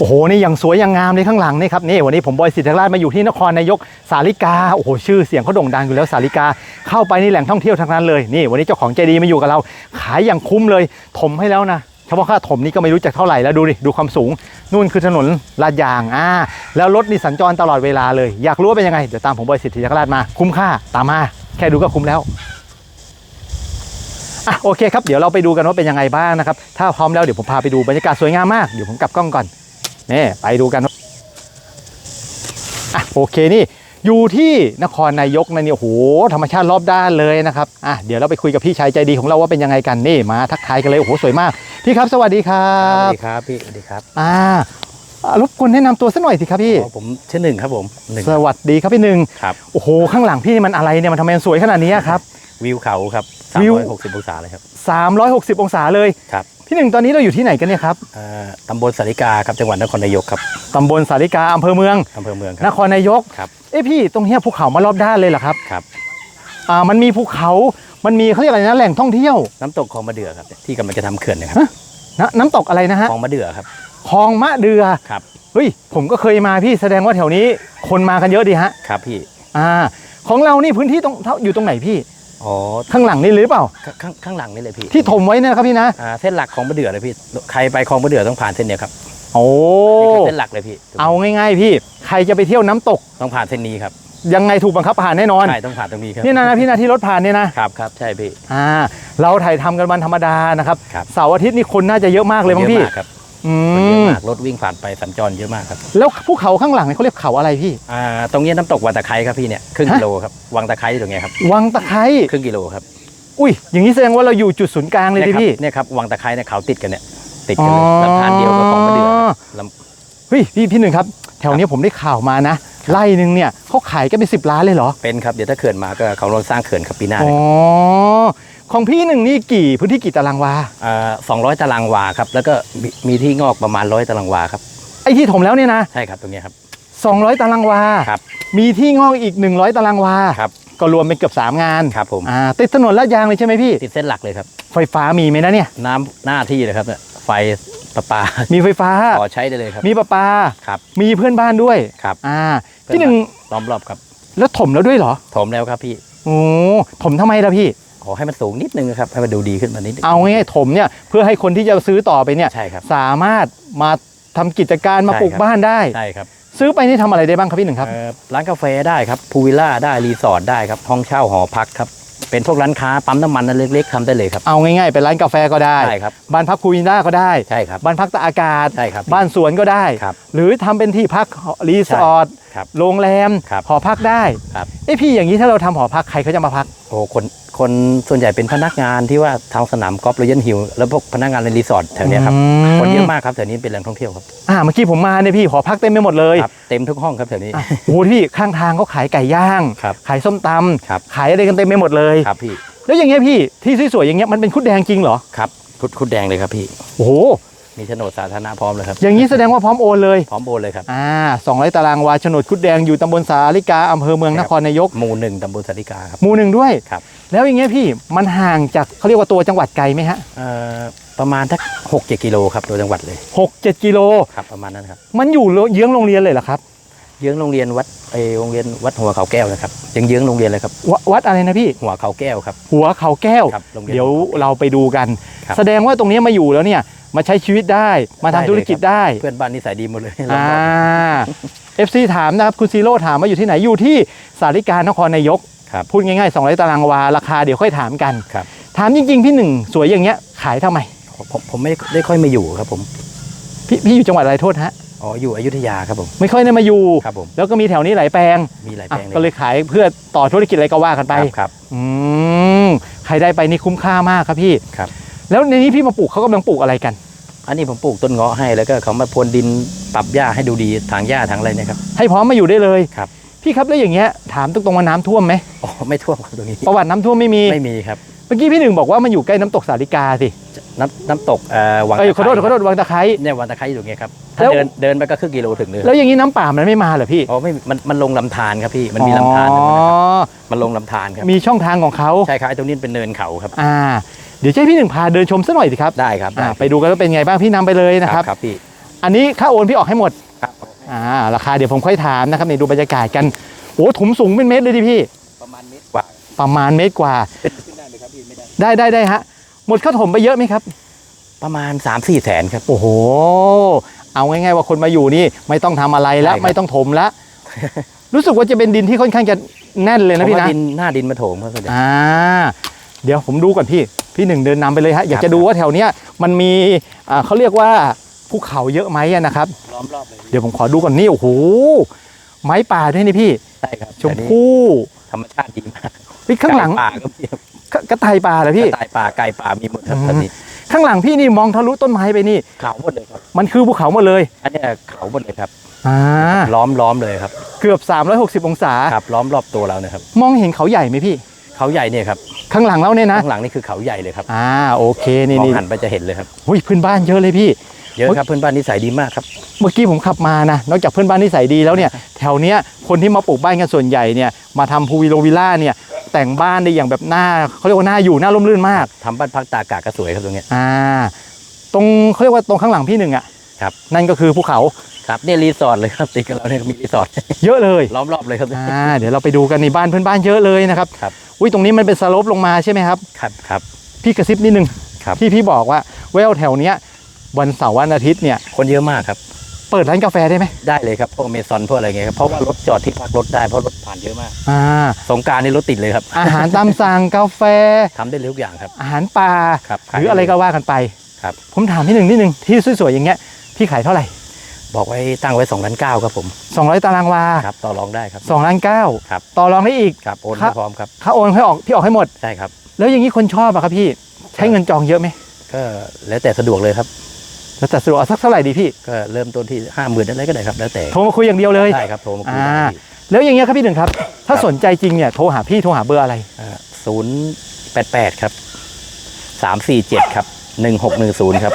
โอ้โหนี่อย่างสวยอย่างงามเลยข้างหลังนี่ครับนี่วันนี้ผมบอยสิทธิราชมาอยู่ที่นครนายกสาริกาโอ้โหชื่อเสียงเขาโด่งดังอยู่แล้วสาริกา เข้าไปนี่แหล่งท่องเที่ยวทั้งนั้นเลยนี่วันนี้เจ้าของใจดีมาอยู่กับเรา ขายอย่างคุ้มเลยถมให้แล้วนะเฉพาะค่าถมนี่ก็ไม่รู้จักเท่าไหร่แล้วดูดิดูความสูงนู่นคือถนนลาดยางอ่าแล้วรถนี่สัญจรตลอดเวลาเลย อยากรู้ว่าเป็นยังไงเดี๋ยวตามผมบอยสิทธิราชมาคุ้มค่าตามมาแค่ดูก็คุ้มแล้วอะโอเคครับเดี๋ยวเราไปดูกันว่าเป็นยังไงบ้างนะครับ ถ้าพร้อมแล้วเดี๋ยวผมพาไปดูบรรยากาศสวยงามมาก เดี๋ยวผมกลับกล้องก่อน นี่ไปดูกันว่าอะโอเคนี่อยู่ที่นครนายกนะเนี่ยโอ้โหธรรมชาติรอบด้านเลยนะครับอะเดี๋ยวเราไปคุยกับพี่ชายใจดีของเราว่าเป็นยังไงกันนี่มาทักทายกันเลยโอ้โหสวยมากพี่ครับ สวัสดีครัสวับสดีครับพี่สวัสดีครับอ่าอ่ารบกวนแนะนำตัวสักหน่อยสิครับพี่ อ๋อผมชื่อหนึ่งครับผมหนึ่งสวัสดีครับพี่หนึ่งครับ โอ้โหข้างหลังพี่นี่มันอะไรเนี่ยมันทำไมมันสวยขนาดนี้ครับ วิวเขาครับวิว 360องศาเลยครับ 360 องศาเลย ครับ พี่หนึ่งตอนนี้เราอยู่ที่ไหนกันเนี่ยครับเอ่อตำบลสาริกาครับจังหวัดนครนายกครับตำบลสาริกาอำเภอเมืองอำเภอเมืองคนรับครนายกครับ เอ้พี่ตรงเนี้ยภูเขามารอบด้านเลยเหรอครับครับ อ่ามันมีภูเขา มันมีเขาเรียกอะไรนะแหล่งท่องเที่ยวน้ำตกคลองมะเดื่อครับที่กำลังจะทำเขื่อนเนะครับฮะนะน้ำตกอะไรนะฮะคลองมะเดื่อครับ คลองมะเดือครับ เฮ้ยผมก็เคยมาพี่แสดงว่าแถวนี้คนมากันเยอะดีฮะครับพี่อ่าของเรานี่พื้นที่ตรงเท่าอยู่ตรงไหนพี่ อ๋อข้างหลังนี่หรือเปล่า ข้างข้างข้างหลังนี่เลยพี่ที่ถมไว้เนยนะครับพี่นะอ่าเส้นหลักคลองมะเดื่อเลยพี่ใครไปคลองมะเดื่อต้องผ่านเส้นเนี้ยครับโอ้นี่คือเส้นหลักเลยพี่เอาง่ายๆพี่ ใครจะไปเที่ยวน้ำตกต้องผ่านเส้นนี้ครับยังไงถูกบังคับผ่านแน่นอนใช่ต้องผ่านตรงนี้ครับนี่นะนะพี่นะที่รถผ่านเนี่ยนะครับครับใช่พี่อ่าเราถ่ายทำกันวันธรรมดานะครับครับเสาร์อาทิตย์นี่คนน่าจะเยอะมากเลยมั้งพี่เย อะมากครับอืคนเยอะมมากรถวิ่งผ่านไปสัญจรเยอะมากครับแล้วภูเขาข้างหลังเนี่ยเขาเรียกเขาอะไรพี่ อ่าตรงนี้น้ำตกวังตะไคร้ครับพี่เนี่ยครึ่งฮะ กิโลครับวังตะไคร้ตรงเนี้ยครับวังตะไคร้ครึ่งกิโลครับอุ้ย อย่างนี้แสดงว่าเราอยู่จุดศูนย์กลางเลยดินี่ครับพี่ เนี่ยครับวังตะไคร้เนี่ยเขาติดกันเนี่ยติดกันเลยอ๋อ ลำธารเดียวกับของมะเดื่อครับลำเฮ้ยพี่พี่หนึ่งครับ แถวเนี้ยผมได้ข่าวมานะไร่หนึ่งเนี่ยเขาขายกันเป็นสิบล้านเลยเหรอเป็นครับเดี๋ยวถ้าเขื่อนมาก็เขาลงสร้างเขื่อนครับปีหน้าอ๋อ ของพี่หนึ่งนี่กี่พื้นที่กี่ตารางวาสองร้อยตารางวาครับ แล้วก็มีมีที่งอกประมาณร้อยตารางวาครับ ไอ้ที่ถมแล้วเนี่ยนะ ใช่ครับตรงเนี้ยครับ200ตารางวา ครับ มีที่งอกอีก100ตารางวา ครับ ก็รวมเป็นเกือบ3งาน ครับผม อ่า ติดถนนลาดยางเลยใช่ไหมพี่ ติดเส้นหลักเลยครับ ไฟฟ้ามีไหมนะเนี่ย น้ำหน้าที่เลยครับเนี่ยไฟประปา มีไฟฟ้าขอใช้ได้เลยครับ มีประปา ครับ มีเพื่อนบ้านด้วย ครับ อ่าพี่หนึ่งล้อมรอบครับ แล้วถมแล้วด้วยเหรอ ถมแล้วครับพี่ โอ้ ถมทำไมล่ะพี่ข อให้มันสูงนิดนึงนะครับให้มันดูดีขึ้นมานิดนึงเอาง่ายๆถมเนี่ยเพื่อให้คนที่จะซื้อต่อไปเนี่ยใช่ครับ สามารถมาทำกิจการมาใช่ปลูกครับ บ้านได้ ใช่ครับซื้อไปนี่ทำอะไรได้บ้างครับพี่หนึ่งครับ เอ่อร้านกาแฟได้ครับพูวิลล่าได้รีสอร์ทได้ครับห้องเช่าหอพักครับเป็นพวกร้านค้าปั๊มน้ำมันอันเล็กๆทำได้เลยครับ เอาง่ายๆเป็นร้านกาแฟก็ได้ ใช่ครับ บ้านพักคูวินด้าก็ได้ ใช่ครับ บ้านพักตากอากาศ ใช่ครับบ้านสวนก็ได้ ครับหรือทำเป็นที่พักรีสอร์ทครับโรงแรมครับหอพักได้ครับ เอ้พี่อย่างนี้ถ้าเราทำหอพักใครเขาจะมาพักโอ้คนคนส่วนใหญ่เป็นพนักงานที่ว่าทางสนามกอล์ฟรอยัลฮิลแล้วพวกพนักงานในรีสอร์ทแถวเนี้ยครับอืมคนเยอะมากครับแถวนี้เป็นแหล่งท่องเที่ยวครับอ่าเมื่อกี้ผมมาเนี่ยพี่หอพักเต็มไปหมดเลยครับเต็มทุกห้องครับแถวนี้อะโอ้โหพี่ข้างทางเขาขายไก่ย่างครับขายส้มตครับำขายอะไรกันเต็มไปหมดเลยครับพี่แล้วอย่างเงี้ยพี่ที่สวยๆอย่างเงี้ยมันเป็นคุดแดงจริงเหรอครับคุดคุดแดงเลยครับพี่โอ้โห มีโฉนดสาธารณะพร้อมเลยครับ อย่างนี้แสดงว่าพร้อมโอนเลย พร้อมโอนเลยครับ อ่าสองร้อยตารางวาโฉนดคุดแดงอยู่ตำบลสาลิกาอำเภอเมืองคนรับครนายก หมู่หนึ่งตำบลสาริกาครับ หมู่หนึ่งด้วย ครับ แล้วอย่างเงี้ยพี่มันห่างจากเขาเรียกว่าตัวจังหวัดไกลไหมฮะเอ่อประมาณสักหกเจ็ดกิโลครับโดยจังหวัดเลยหกเจ็ดกิโล ครับประมาณนั้นครับ มันอยู่เยื้องโรงเรียนเลยเหรอครับ เยื้องโรงเรียนวัดไอโรงเรียนวัดหัวเขาแก้วนะครับยังเยื้องโรงเรียนเลยครับววัดอะไรนะพี่ หัวเขาแก้วครับ หัวเขาแก้ว ครับโรงเรียนเดี๋ยวเราไปดูกัน ครับ แสดงว่าตรงนี้มาอยู่แล้วเนี่ยมาใช้ชีวิตได้มาทำได้เลยธุรกิจครับได้ เพื่อนบ้านนิสัยดีหมดเลยอ่า FC ถามนะครับ คุณซีโร่ถามว่าอยู่ที่ไหนอยู่ที่สาริกานครนายก ครับ พูดง่ายๆ 200 ตารางวา ราคาเดี๋ยวค่อยถามกัน ครับ ถามจริง ๆ พี่หนึ่งสวยอย่างเงี้ยขายทำไม ผมผมไม่ได้ค่อยมาอยู่ครับผมพี่พี่อยู่จังหวัดอะไรโทษฮะ อ๋ออยู่อยุธยาครับผม ไม่ค่อยได้มาอยู่ ครับผม แล้วก็มีแถวนี้หลายแปลงมีหลายอะแปลงก็เลยขายเพื่อต่อธุรกิจอะไรก็ว่ากันไปครับครับ อืมใครได้ไปนี่คุ้มค่ามากครับพี่ครับ แล้วในนี้พี่มาปลูกเขากำลังปลูกอะไรกัน อันนี้ผมปลูกต้นเงาะให้แล้วก็เขามาพรวนดินปรับหญ้าให้ดูดีทางหญ้าทางอะไรเนะครับ ให้พร้อมมาอยู่ได้เลยครับ พี่ครับแล้วอย่างเงี้ยถามตรงๆว่าน้ำท่วมไหมอ๋อไม่ท่วมครับตรงนี้ ประวัติน้ำท่วมไม่มี ไม่มีครับ เมื่อกี้พี่หนึ่งบอกว่ามันอยู่ใกล้น้ำตกสาลิกาสิน้ำน้ำตกเอ่อวังเอ้ยตะขอโทษไคร้ขอโทษวังตะไคร้ เนี่ยวังตะไคร้อยู่ตรงเงี้ยครับแล้ถ้าวเดินเดินไปก็ครึ่งกิโลถึงเลยแล้วอย่างนี้น้ำป่ามันไม่มาเหรอพี่อ๋อไม่มันมันลงลำธารครับพี่มันมีลำธารอ๋ตรงนั้นนะครับอมันลงลำธารครับมีช่องทางของเขาใช่ครับไอ้ตรงนี้เป็นเนินเขาครับอ่า เดี๋ยวจะให้พี่หนึ่งพาเดินชมสักหน่อยสิครับได้ครับอ่าได้ไปดูกันว่าเป็นไงบ้างพี่นำไปเลยนะครับ ครับพี่อันนี้ค่าโอนพี่ออกให้หมดครับอ่าราคาเดี๋ยวผมค่อยถามนะครับนี่ดูบรรยากาศกันโอ้ถมสูงเป็นเมตรเลยดิพี่ ประมาณเมตรกว่าประมาณเมตรกว่าขึ้น ได้ไหมครับพี่ไม่ได้ได้ได้ได้ฮะ หมดค่าถมไปเยอะไหมครับ ประมาณ3ามสี่แสนครับ โอ้โห เอาง่ายๆว่าคนมาอยู่นี่ ไม่ต้องทำอะไรแล้ว ใช่ครับ ไม่ต้องถมแล้ว รู้สึกว่าจะเป็นดินที่ค่อนข้างจะแน่นเลยนะเพพี่ราะว่านะดินหน้าดินมาโถมครับส่วนใหญ่ อ่า เดี๋ยวผมดูก่อนพี่ พี่หนึ่งเดินนำไปเลยฮะ อยากครับจะดูว่าแถวเนี้ยมันมีอ่าเขาเรียกว่าภูเขาเยอะไหมอะนะครับ ล้อมรอบเลยเดี๋ยวผมขอดูก่อนนี่โอ้โหไม้ป่าด้วยนี่พี่ ใช่ครับชมพู่ธรรมชาติดีมาก พี่ข้างหลังไก่ป่าก็มีครับกกระต่ายป่าเหรอพี่ กระต่ายป่าไก่ป่ามีหมดครับอืม ตอนนี้ข้างหลังพี่นี่มองทะลุต้นไม้ไปนี่ เขาหมดเลยครับ มันคือภูเขาหมดเลยอันเนี้ยเขาหมดเลยครับอ่าล้อมล้อมเลยครับเกือบ 360 องศา ครับล้อมรอบตัวเราเนี่ยครับมองเห็นเขาใหญ่ไหมพี่ เขาใหญ่เนี่ยครับข้างหลังเราเนี่ยนะข้างหลังนี่คือเขาใหญ่เลยครับอ่าโอเคนี่มองนี่หันไปจะเห็นเลยครับหุ้ยพื้นบ้านเยอะเลยพี่ เยอะครับเพื่อนบ้านนิสัยดีมากครับ เมื่อกี้ผมขับมานะ นอกจากเพื่อนบ้านนิสัยดีแล้วเนี่ย แถวเนี้ยคนที่มาปลูกบ้านกันส่วนใหญ่เนี่ย มาทำพูวิโลวิลล่าเนี่ย แต่งบ้านได้อย่างแบบหน้าเขาเรียกว่าหน้าอยู่หน้าร่มรื่นมาก ทำบ้านพักตากอากาศก็สวยครับตรงเนี้ย อ่า ตรงเขาเรียกว่าตรงข้างหลังพี่หนึ่งอะครับ นั่นก็คือภูเขาครับเนี่ยรีสอร์ทเลยครับติดกับเราเนี่ยมีรีสอร์ท เยอะเลย ล้อมรอบเลยครับอ่า เดี๋ยวเราไปดูกันในบ้านเพื่อนบ้านเยอะเลยนะครับ ครับ อุ้ยตรงนี้มันเป็นสโลปลงมาใช่ไหมครับ ครับครับ พี่กระซิบนิดนึงครับ ที่พี่บอกว่าแววแถวเนี้ยวันเสาร์วันอาทิตย์เนี่ยคนเยอะมากครับ เปิดร้านกาแฟได้ไหมได้เลยครับพวกเมซอนพวกอะไรเงี้ยครับเพราะว่ารถจอดที่พักรถได้เพราะรถผ่านเยอะมาก อ่า สงกรารนี่รถติดเลยครับอาหารตามสั่งกาแฟ ทำได้เลยทุกอย่างครับ อาหารป่าครับหรืออะไรก็ว่ากันไปครับ ผมถามที่หนึ่งนิดนึงที่สวยๆอย่างเงี้ยพี่ขายเท่าไหร่ บอกไว้ตั้งไว้2ล้านเก้าครับผม200 ตารางวาครับต่อรองได้ครับ 2ล้านเก้าครับต่อรองได้อีก ครับโอนครัให้บ พร้อมครับค่าโอนให้ออกพี่ออกให้หมด ใช่ครับ แล้วอย่างนี้คนชอบอะครับพี่ใช้เงินจองเยอะไหมก็แล้วแต่สะดวกเลยครับ แล้วแต่สะดวกเอาสักเท่าไหร่ดีพี่ก็เริ่มต้นที่ห้าหมื่นอะไรก็ได้ครับแล้วแต่โทรมาคุยอย่างเดียวเลยได้ครับโทรมาคุยได้อ่าแล้วอย่างเงี้ยครับพี่หนึ่งครับ ถ้าครับสนใจจริงเนี่ยโทรหาพี่โทรหาเบอร์อะไรศูนย์แปดแปดครับสามสี่เจ็ดครับหนึ่งหกหนึ่งศูนย์ครับ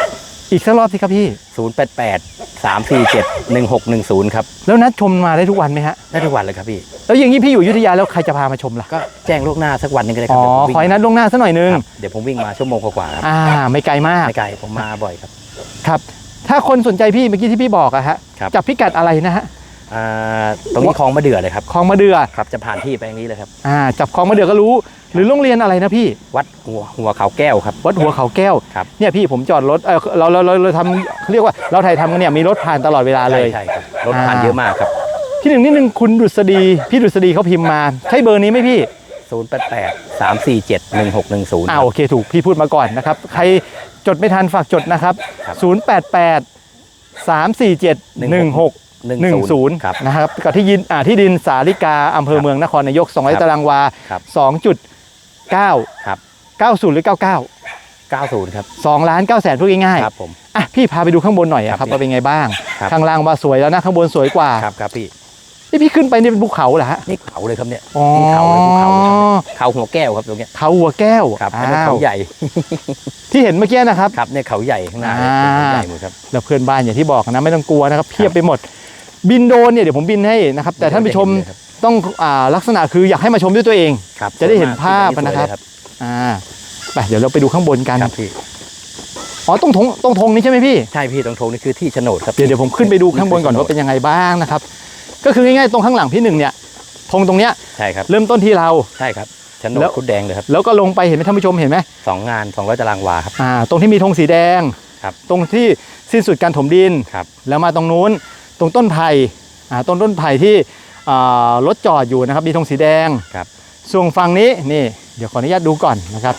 อีกสักรอบสิครับพี่ ศูนย์แปดแปดสามสี่เจ็ดหนึ่งหกหนึ่งศูนย์ครับแล้วนัดชมมาได้ทุกวันไหมฮะได้ทุกวันเลยครับพี่ แล้วอย่างนี้พี่อยู่อยุธยาแล้วใครจะพามาชมล่ะก็แจ้งล่วงหน้าสักวันหนึงก็ได้ครัอ๋อเดี๋ยวผมวิ่งขอให้นัดล่วงหน้าสักหน่อยนึงครับเดี๋ยวผมวิ่งมาชั่วโมงกว่าๆครับอ่าไม่ไกลมาก ไม่ไกลผมมาบ่อยครับ ครับ ถ้าคนสนใจพี่เมื่อกี้ที่พี่บอกอะฮะครับ จับพิกัดอะไรนะฮะอ่าตรงนี้คลองมะเดื่อเลยครับคลองมะเดือครับจะผ่านที่ไปอย่างนี้เลยครับ อ่าจับคลองมะเดือก็รู้ หรือโรงเรียนอะไรนะพี่ วัดหัวหัวเขาแก้วครับ วัดหัวเขาแก้ว ครับ เนี่ยพี่ผมจอดรถเออเราเราเราเราทำเขาเรียกว่าเราถ่ายทำกันเนี่ยมีรถผ่านตลอดเวลาเลยใช่ใช่ครับรถผ่านอ่า เยอะมากครับ พี่หนึ่งนิดนึงคุณดุษฎีพี่ดุษฎีเขาพิมพ์มา ใช่เบอร์นี้ไหมพี่ 0 8 8 3 4 7 1 6 1 0 อ่าโอเคถูก พี่พูดมาก่อนนะครับ ใครจดไม่ทันฝากจดนะครับครับ088 347 16 10 ครับนะครับกับที่ยินอ่าที่ดินสาริกาอำเภอเมืองนครนายกครั200บตารางวา ครับ 2.9 ครับ 90 หรือ 99 90 ครับ 2ล้าน9แสนพูดง่ายครับผม ๆอะพี่พาไปดูข้างบนหน่อยอะคครัรับบว่าเป็นไงบ้าง ครับ ข้างล่างว่าสวยแล้วนะข้างบนสวยกว่า ครับครับพี่ นี่พี่ขึ้นไปนี่เป็นภูเขาเหรอฮะนี่เขาเลยครับเนี่ยอ๋อนี่เขาเลยภูเขาเลยครับเนี่ยเขาหัวแก้วครับตรงเนี้ยเขาหัวแก้วครับอันอ้านี้วเขาใหญ่ที่เห็นเมื่อกี้นะครับ ครับเนี่ยเขาใหญ่ข้างหน้าอ่าเป็นเขาใหญ่หมดครับ แล้วเพื่อนบ้านอย่างที่บอกนะไม่ต้องกลัวนะครับเพียบไปหมด บินโดรนเนี่ยเดี๋ยวผมบินให้นะครับ แต่ท่านผู้ชมเห็เลยครับ ต้องอ่าลักษณะคืออยากให้มาชมด้วยตัวเอง ครับจะได้เห็นภาพสวยเลยนะครับ อ่าไปเดี๋ยวเราไปดูข้างบนกันครับพี่อ๋อตรงธงตรงธงนี้ใช่ไหมพี่ ใช่พี่ตรงโถงนี่คือที่โฉนดครับ เดี๋ยวเดี๋ยวผมขึ้นไปดูข้างบนก่อนว่าเป็นยังไงบ้างนะครับ ก็คือง่ายๆตรงข้างหลังพี่หนึ่งเนี่ยธงตรงเนี้ยใช่ครับ เริ่มต้นที่เรา ใช่ครับโฉนแล้ดวคุดแดงเลยครับ แล้วก็ลงไปเห็นไหมท่านผู้ชมเห็นไหมสองงาน200ตารางวาครับอ่าตรงที่มีธงสีแดงครับตรงที่สิ้นสุดการถมดินครับแล้วมาตรงนู้นตรงต้นไผ่อ่าต้นต้นไผ่ที่อ่ารถจอดอยู่นะครับมีธงสีแดงครับส่วนฝั่งนี้นี่เดี๋ยวขออนุญาตดูก่อนนะครับ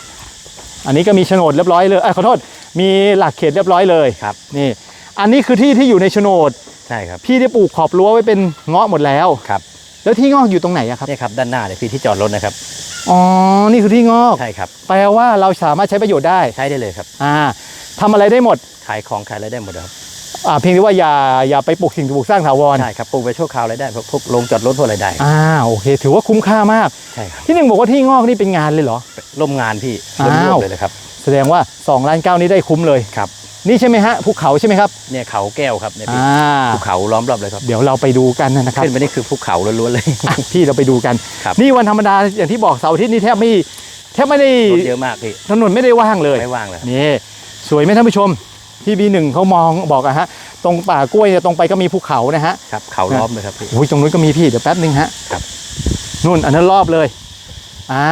อันนี้ก็มีโฉนดเรียบร้อยเลยเอ้ยขอโทษมีหลักเขตเรียบร้อยเลยครับนี่อันนี้คือที่ที่อยู่ในโฉนด ใช่ครับพี่ได้ปลูกขอบรั้วไว้เป็นเงาะหมดแล้วครับ แล้วที่งอกอยู่ตรงไหนอะครับเนี่ยครับด้านหน้าเลยพี่ที่จอดรถนะครับอ๋อนี่คือที่งอกใช่ครับแปลว่าเราสามารถใช้ประโยชน์ได้ใช้ได้เลยครับอ่าทำอะไรได้หมดขายของขายอะไรได้หมดเลยครับอ่าเพียงแต่ว่าอย่าอย่าไปปลูกสิ่งปลูกสร้างถาวรใช่ครับปลูกไปชั่วคราวอะไรได้พวกพวกลงจอดรถพวกอะไรได้อ่าโอเค ถือว่าคุ้มค่ามากใช่ครับที่หนึ่งบอกว่าที่งอกนี่เป็นงานเลยเหรอร่มงานพี่อ้าวร่มๆเลยนะครับแสดงว่า2ล้านเก้านี้ได้คุ้มเลยครับ นี่ใช่ไหมฮะภูเขาใช่ไหมครับ เนี่ยเขาแก้วครับเนี่ยพี่อ่า ภูเขาล้อมรอบเลยครับเดี๋ยวเราไปดูกันนะครับ ขึ้นไปนี่คือภูเขาล้วนๆเลย อะพี่เราไปดูกัน ครับ นี่วันธรรมดาอย่างที่บอกเสาร์อาทิตย์นี่แทบไม่แทบไม่ได้รถเยอะมากพี่ถนนไม่ได้ว่างเลย ไม่ว่างเลยครับ นี่สวยไหมท่านผู้ชมพี่บีหนึ่งเขามองบอกอะฮะ ตรงป่ากล้วยเนี่ยตรงไปก็มีภูเขานะฮะครับเขาล้อมเลยครับพี่ โอ้ยตรงนู้นก็มีพี่เดี๋ยวแป๊บนึงฮะครับ นู่นอันนั้นรอบเลยอ่า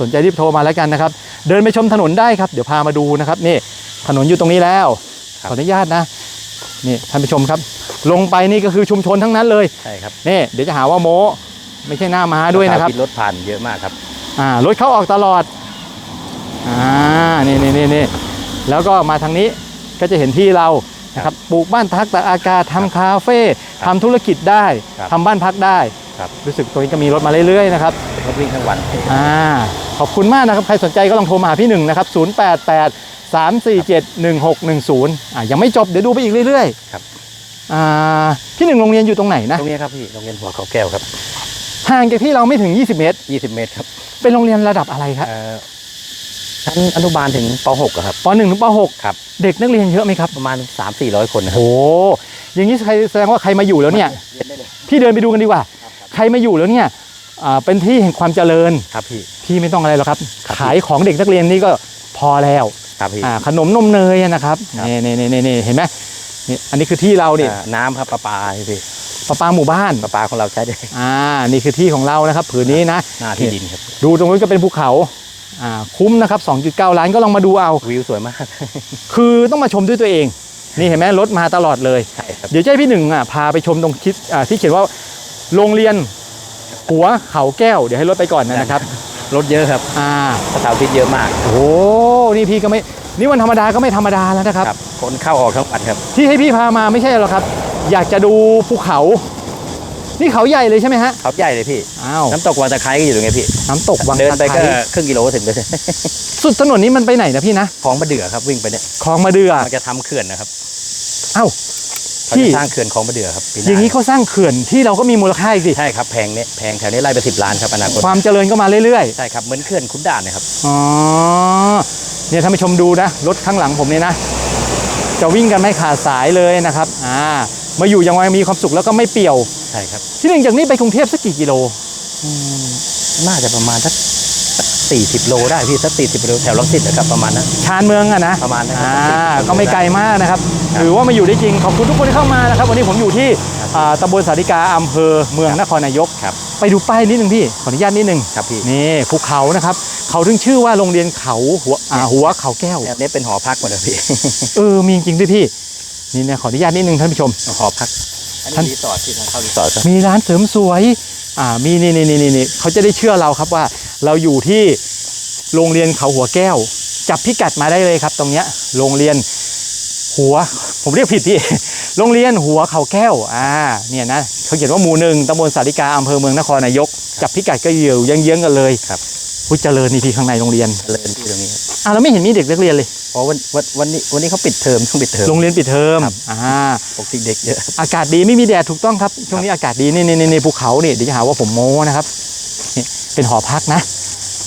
สนใจรีบโทรมาแล้วกันนะครับ เดินไปชมถนนได้ครับ เดี๋ยวพามาดูนะครับนี่ ถนนอยู่ตรงนี้แล้วขออนุญาตนะนี่ท่านผู้ชมครับ ลงไปนี่ก็คือชุมชนทั้งนั้นเลยใช่ครับนี่เดี๋ยวจะหาว่าโมไม่ใช่หน้าม้าด้วยนะครับสถาปิดรถผ่านเยอะมากครับอ่ารถเข้าออกตลอดอ่านี่นี่นี่นี่แล้วก็มาทางนี้ก็จะเห็นที่เรานะครับปลูกบ้านพักตากอากาศทำคาเฟ่ทำธุรกิจได้ครับทำบ้านพักได้ครับรู้สึกตัวนี้ก็มีรถมาเรื่อยๆนะครับรถวิ่งทั้งวันอ่าขอบคุณมากนะครับ ใครสนใจก็ลองโทรมาหาพี่หนึ่งนะครับ 088 347 1610อ่ายังไม่จบเดี๋ยวดูไปอีกเรื่อยๆครับ อ่าพี่หนึ่งโรงเรียนอยู่ตรงไหนนะตรงนี้ครับพี่โรงเรียนหัวเขาแก้วครับห่างจากที่เราไม่ถึง 20 เมตร 20 เมตรครับเป็นโรงเรียนระดับอะไรครับเอ่อชั้นอนุบาลถึงป .6 อะครับ ป .1 ถึงป .6 ครับ เด็กนักเรียนเยอะไหมครับประมาณ 3 4 0 0 คนนะคโอ้รับโหอย่างนี้ใครแสดงว่าใครมาอยู่แล้วเนี่ย เรียนได้เลย พี่เดินไปดูกันดีกว่าใครมาอยู่แล้วเนี่ยอ่าเป็นที่แห่งความเจริญ ครับพี่ พี่ไม่ต้องอะไรหรอกครับ ครับ ขายของเด็กนักเรียนนี่ก็พอแล้ว ครับพี่อ่าขนมนมเนยอะนะครับครับนี่นี่นี่นี่เห็นไหมนี่อันนี้คือที่เราเนี่ยอ่าน้ำครับประปาพี่ประปาหมู่บ้านประปาของเราใช้ได้อ่านี่คือที่ของเรานะครับผืนนี้นะหน้าที่ดินครับดูตรงนู้นก็เป็นภูเขาอ่าคุ้มนะครับ2.9 ล้านก็ลองมาดูเอาวิวสวยมาก คือต้องมาชมด้วยตัวเอง นี่เห็นไหมรถมาตลอดเลยใช่ครับเดี๋ยวจะให้พี่หนึ่งอะพาไปชมตรงคิดอ่าที่เขียนว่าโรงเรียนหัวเขาแก้ว เดี๋ยวให้รถไปก่อนนะครับ รถเยอะครับอ่าเสาร์อาทิตย์เยอะมากโอ้โหนี่พี่ก็ไม่นี่วันธรรมดาก็ไม่ธรรมดาแล้วนะครับ ครับ คนเข้าออกทั้งวันครับ ที่ให้พี่พามาไม่ใช่หรอกครับ อยากจะดูภูเขา นี่เขาใหญ่เลยใช่ไหมฮะเขาใหญ่เลยพี่ อ้าวน้ำตกวังตะไคร้ก็อยู่ตรงนี้พี่ น้ำตกวังเดินไปตะก็ไคร้ครึ่งกิโลก็ถึงเลยสุดถนนนี้มันไปไหนนะพี่นะคลองมะเดื่อครับวิ่งไปเนี่ยคลองมาเดือมันจะทำเขื่อนนะครับ เอ้า เขาพี่จะสร้างเขื่อนคลองมะเดื่อครับปีหอย่างนี้เขาสร้างเขื่อนที่เราก็มีมูลค่าอีกสิใช่ครับแพงเนี่ยแพงแถวนี้ไล่ไปสิบล้านครับอนาคตความเจริญก็มาเรื่อยใช่ครับเหมือนเขื่อนขุนด่านนะครับๆอ๋อเนี่ยท่านผู้ชมดูนะรถข้างหลังผมเนี่ยนะ จะวิ่งกันไม่ขาดสายเลยนะครับอ่ามาอยู่ยังไงมีความสุขแล้วก็ไม่เปี่ยว ใช่ครับที่หนึ่งจากนี้ไปกรุงเทพสักกี่กิโลน่าจะประมาณสัก สี่สิบโลได้พี่สักสี่สิบโลแถวลังสิตนะครับประมาณนั้น ชานเมืองอะนะประมาณนั้นครับอ่า40ก็ไม่ไกลมากนะครับครับถือว่ามาอยู่ได้จริงขอบคุณทุกคนที่เข้ามานะครับ วันนี้ผมอยู่ที่ครับอ่าตำบลสาริกาอำเภอเมืองนครนายก ครับ ไปดูป้ายนิดนึงพี่ขออนุญาตนิดนึงครับพี่นี่ภูเขานะครับ เขาถึงชื่อว่าโรงเรียนเขาหัวอ่าหัวเขาแก้วแบบนี้เป็นหอพักหมดเลยพี่ เออมีจริงด้วยพี่นี่นะขออนุญาตนิดนึงท่านผู้ชม หอพักอันท่านนี้รีสอร์ทที่ทางเข้ารีสอร์ทครับ มีร้านเสริมสวย อ่า มีนี่นี่นี่นี่นี่เขาจะได้เชื่อเราครับว่า เราอยู่ที่โรงเรียนเขาหัวแก้ว จับพิกัดมาได้เลยครับ ตรงเนี้ยโรงเรียนหัว ผมเรียกผิดพี่โรงเรียนหัวเขาแก้วอ่าเนี่ยนะเขาเขียนว่าหมู่หนึ่งตำบลสาริกาอำเภอเมืองนครนายก จับพิกัดก็อยู่เยื้องๆกันเลยครับพุเจริญนี่พี่ข้างในโรงเรียนเจริญที่ตรงนี้ครับอ่าเราไม่เห็นมีเด็กนักเรียนเลยเพราะวันวันวันนี้วันนี้เขาปิดเทอมต้องปิดเทอมโรงเรียนปิดเทอมครับอ่าปกติเด็กเยอะอากาศดีไม่มีแดดถูกต้องครับช่วงนี้อากาศดีนี่นี่นี่ภูเขานี่เดี๋ยวจะหาว่าผมโม้นะครับนี่ เป็นหอพักนะ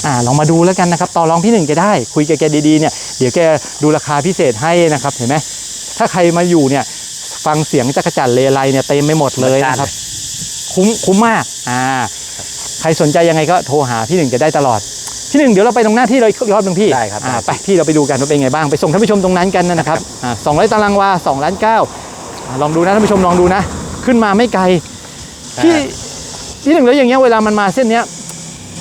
อ่าลองมาดูแล้วกันนะครับต่อรองพี่หนึ่งแกได้ คุยกับแกดีๆเนี่ยเดี๋ยวแกดูราคาพิเศษให้นะครับเห็นไหมถ้าใครมาอยู่เนี่ยฟังเสียงจักรจั่นเลไลเนี่ยเต็มไม่หมดเลยนะครับ คุ้มคุ้มมากอ่าใครสนใจยังไงก็โทรหาพี่หนึ่งจะได้ตลอด พี่หนึ่งเดี๋ยวเราไปตรงหน้าที่เราอีกรอบหนึ่งพี่ได้ครับอ่าได้ไปพี่เราไปดูกันว่าเป็นไงบ้างไปส่งท่านผู้ชมตรงนั้นกันนะครับอ่าสองร้อยตารางวาสองล้านเก้าอ่าลองดูนะท่านผู้ชมลองดูนะ ขึ้นมาไม่ไกลพี่พี่หนึ่งแล้วอย่างเงี้ยเวลามันมาเส้นเนี้ย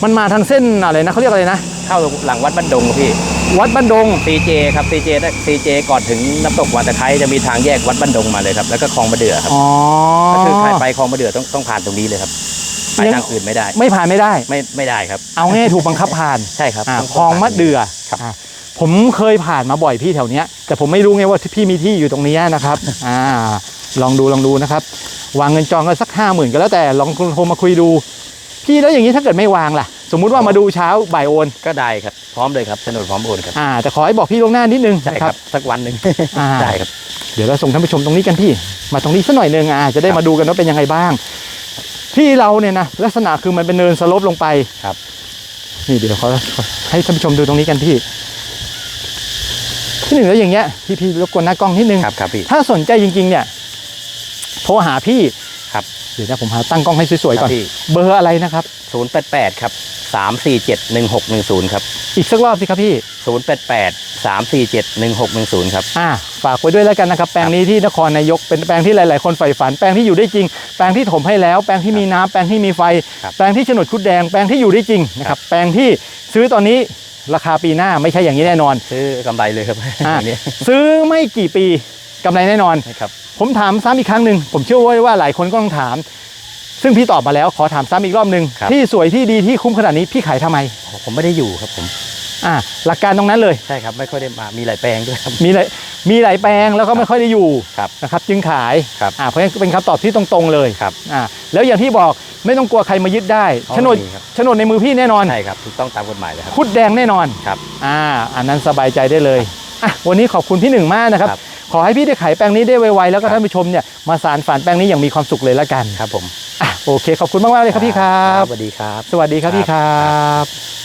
มันมาทางเส้นอะไรนะเขาเรียกอะไรนะ เข้าหลังวัดบ้านดงครับพี่ วัดบ้านดง CJ ครับ CJ ได้ CJ ก่อนถึงน้ำตกวังตะไคร้จะมีทางแยกวัดบ้านดงมาเลยครับ แล้วก็คลองมะเดื่อครับอ๋อก็คือใครไปคลองมะเดื่อต้องต้องผ่านตรงนี้เลยครับไปยังทางอื่นไม่ได้ ไม่ผ่านไม่ได้ ไม่ไม่ได้ครับ เอาง่ายถูกบังคับผ่าน ใช่ครับอ่าต้คลองมะเดื่อครับอ่าผมเคยผ่านมาบ่อยพี่แถวเนี้ย แต่ผมไม่รู้ไงว่าพี่มีที่อยู่ตรงเนี้ยนะครับ อ่า ลองดูลองดูนะครับ วางเงินจองกันสักห้าหมื่นก็แล้วแต่ลองโทรมาคุยดู พี่แล้วอย่างนี้ถ้าเกิดไม่วางล่ะ สมมุติว่ามาดูเช้าบ่ายโอน ก็ได้ครับพร้อมเลยครับโฉนดพร้อมโอนครับอ่าแต่ขอให้บอกพี่ล่วงหน้านิดนึงใช่นะคครัรับบสักวันหนึ่งอ่า ได้ครับ เดี๋ยวเราส่งท่านผู้ชมตรงนี้กันพี่ มาตรงนี้สักหน่อยหนึ่งอ่าจะได้ครับมาดูกันว่าเป็นยังไงบ้าง ที่เราเนี่ยนะลักษณะคือมันเป็นเนินสโลปลงไปครับ นี่เดี๋ยวเขาให้ท่านผู้ชมดูตรงนี้กันพี่ ที่หนึ่งแล้วอย่างเงี้ยพี่พี่รบกวนหน้ากล้องนิดนึง ครับครับพี่ถ้าสนใจจริง ๆ เนี่ย โทรหาพี่ครับ เดี๋ยวนะผมหาตั้งกล้องให้สวยๆก่อน ครับพี่ เบอร์อะไรนะครับ088ครับ347 1610ครับอีกสักรอบสิครับพี่088 347 1610ครับ อ่าฝากไว้ด้วยแล้วกันนะครับ แปลงนี้ที่นครนายกเป็นแปลงที่หลาย ๆ คนใฝ่ฝัน แปลงที่อยู่ได้จริง แปลงที่ถมให้แล้ว แปลงที่มีน้ำแปลงที่มีไฟ ครับแปลงที่โฉนดคุดแดง แปลงที่อยู่ได้จริงนะครับแปลงที่ซื้อตอนนี้ราคาปีหน้าไม่ใช่อย่างนี้แน่นอน ซื้อกำไรเลยครับอ่าอันนี้ ซื้อไม่กี่ปี กำไรแน่นอนนะครับผมถามซ้ำอีกครั้งหนึ่งผมเชื่อว่าว่าหลายคนก็ต้องถาม ซึ่งพี่ตอบมาแล้วขอถามซ้ำอีกรอบหนึ่งครับที่สวยที่ดีที่คุ้มขนาดนี้พี่ขายทำไม ผมไม่ได้อยู่ครับผมอ่าหลักการตรงนั้นเลยใช่ครับไม่ค่อยได้มามีหลายแปลงด้วยครับมีหลายมีหลายแปลงแล้วก็ไม่ค่อยได้อยู่ครับนะครับจึงขายครับอ่าเพราะฉะนั้นเป็นคำตอบที่ตรงๆเลยครับอ่าแล้วอย่างที่บอกไม่ต้องกลัวใครมายึดได้อ๋อโฉนดมีครับโฉนดในมือพี่แน่นอนใช่ครับถูกต้องตามกฎหมายเลยครับคุดแดงแน่นอนครับอ่าอันนั้นสบายใจได้เลยอะวันนี้ขอบคุณพี่หนึ่งมากนะครับครับ ขอให้พี่ได้ขายแปลงนี้ได้ไวๆแล้วก็ครับท่านผู้ชมเนี่ยมาสารฝันแปลงนี้อย่างมีความสุขเลยละกันครับผมอะโอเคขอบคุณมากๆเลยครับพี่ครับ สวัสดีครับ สวัสดีครับพี่คครัรับ